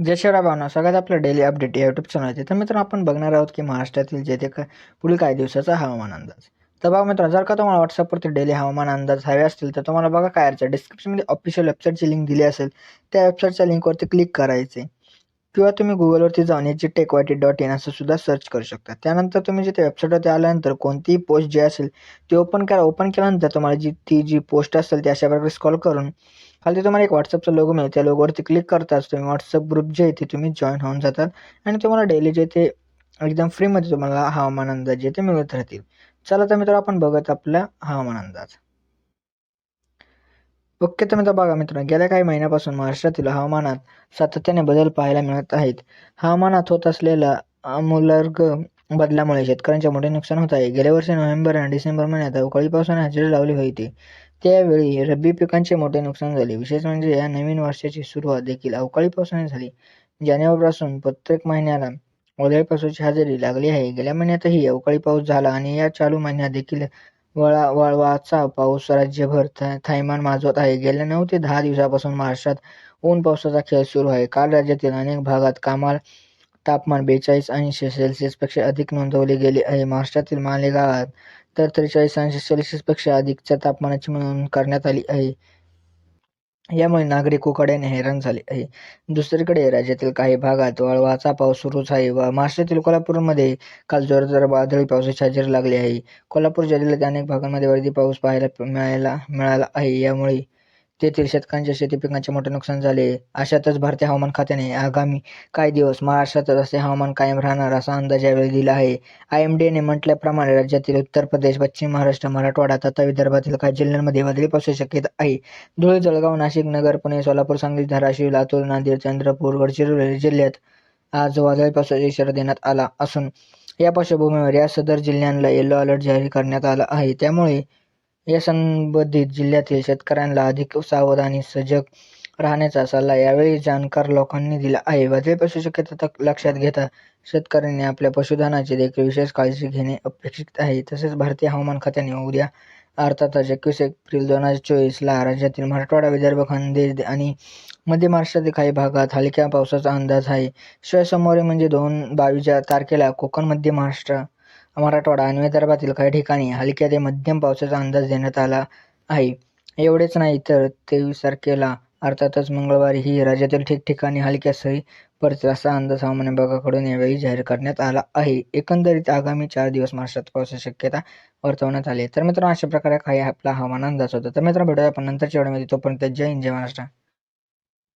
जय शिवराय भावना सगळ्यात आपलं डेली अपडेट या यूट्यूब चॅनल आहे तर मित्रांनो आपण बघणार आहोत की महाराष्ट्रातील जे ते का पुढील काही दिवसाचा हवामान अंदाज. तर बघा मित्रांनो जर का तुम्हाला व्हॉट्सअपवरती डेली हवामान अंदाज हवे असतील तर तुम्हाला बघा काय अडचण डिस्क्रिप्शनमध्ये ऑफिशियल वेबसाईटची लिंक दिली असेल. त्या वेबसाईटच्या लिंकवरती क्लिक करायचे किंवा तुम्ही गुगलवरती जाऊन याची टेकवाटी डॉट इन असं सुद्धा सर्च करू शकता. त्यानंतर तुम्ही जिथे वेबसाईटवरती आल्यानंतर कोणतीही पोस्ट जी असेल ती ओपन करा. ओपन केल्यानंतर तुम्हाला जी ती जी पोस्ट असेल ती अशा प्रकारे स्कॉल करून खाली तुम्हाला एक व्हॉट्सअपचा लोगो मिळेल. त्या लोगोवरती क्लिक करताच तुम्ही व्हॉट्सअप ग्रुप जे आहे ते तुम्ही जॉईन होऊन जातात. आणि तुम्हाला डेली जे ते एकदम फ्रीमध्ये तुम्हाला हवामान अंदाज जे ते मिळत राहतील. चला तर मित्र आपण बघत आपला हवामान अंदाज. ओके तर मित्र बघा मित्रांनो गेल्या काही महिन्यापासून महाराष्ट्रातील हवामानात सातत्याने बदल पाहायला मिळत आहेत. हवामानात होत असलेला आमूलाग्र बदलामुळे शेतकऱ्यांचे मोठे नुकसान होत आहे. गेल्या वर्षी नोव्हेंबर आणि डिसेंबर महिन्यात अवकाळी पावसाने हजेरी लावली होती. त्यावेळी रब्बी पिकांचे मोठे नुकसान झाले. विशेष म्हणजे या नवीन वर्षाची सुरुवात देखील अवकाळी पावसाने झाली. जानेवारीपासून प्रत्येक महिन्याला वादळी पावसाची हजेरी लागली आहे. गेल्या महिन्यातही अवकाळी पाऊस झाला आणि या चालू महिन्यात देखील वळवाचा पाऊस राज्यभर थायमान माजवत आहे. गेल्या नऊ ते दहा दिवसापासून महाराष्ट्रात ऊन पावसाचा खेळ सुरू आहे. काल राज्यातील अनेक भागात कमाल तापमान बेचाळीस अंश सेल्सिअसपेक्षा अधिक नोंदवले गेले आहे. महाराष्ट्रातील मालेगावात तर त्रेचाळीस अंश सेल्सिअसपेक्षा अधिकच्या तापमानाची नोंद करण्यात आली आहे. यामुळे नागरिक उकाड्याने हैराण झाले आहे. दुसरीकडे राज्यातील काही भागात वळवाचा पाऊस सुरूच आहे व महाराष्ट्रातील कोल्हापूरमध्ये काल जोरदार वादळी पावसाची हजेरी लागली आहे. कोल्हापूर जिल्ह्यातील अनेक भागांमध्ये वर्दी पाऊस पाहायला मिळायला मिळाला आहे. यामुळे तेथील शेतकऱ्यांच्या शेती पिकांचे मोठे नुकसान झाले. अशातच भारतीय हवामान खात्याने आगामी काही दिवस महाराष्ट्रात असे हवामान कायम राहणार असा अंदाज यावेळी दिला आहे. आय एम डीने म्हटल्याप्रमाणे राज्यातील उत्तर प्रदेश पश्चिम महाराष्ट्र मराठवाडा तथा विदर्भातील काही जिल्ह्यांमध्ये वादळी पावसाची शक्यता आहे. धुळे जळगाव नाशिक नगर पुणे सोलापूर सांगली धाराशिव लातूर नांदेड चंद्रपूर गडचिरोली जिल्ह्यात आज वादळी पावसाचा इशारा देण्यात आला असून या पार्श्वभूमीवर या सदर जिल्ह्यांना येलो अलर्ट जारी करण्यात आला आहे. त्यामुळे या संबंधित जिल्ह्यातील शेतकऱ्यांना अधिक सावध आणि सजग राहण्याचा सल्ला यावेळी जाणकार लोकांनी दिला आहे. वादळी पशु शक्यता लक्षात घेता शेतकऱ्यांनी आपल्या पशुधनाची देखील विशेष काळजी घेणे अपेक्षित आहे. तसेच भारतीय हवामान खात्याने उद्या अर्थातच एकवीस एप्रिल दोन हजार चोवीसला राज्यातील मराठवाडा विदर्भ खानदेश आणि मध्य महाराष्ट्रातील काही भागात हलक्या पावसाचा अंदाज आहे. शिवाय सोमवारी म्हणजे दोन बावीसच्या तारखेला कोकण मध्य महाराष्ट्र मराठवाडा आणि विदर्भातील काही ठिकाणी हलक्या ते मध्यम पावसाचा अंदाज देण्यात आला आहे. एवढेच नाही तर तेवीस तारखेला अर्थातच मंगळवारी ही राज्यातील ठिकठिकाणी हलक्या सरी पडतील असा अंदाज हवामान विभागाकडून यावेळी जाहीर करण्यात आला आहे. एकंदरीत आगामी चार दिवस महाराष्ट्रात पावसाची शक्यता वर्तवण्यात आली तर मित्रांनो अशा प्रकारे काही आपला हवामान अंदाज होता. तर मित्रांनो भेटूया आपण नंतरच्या वेळेमध्ये तोपर्यंत जय हिंद जय महाराष्ट्र.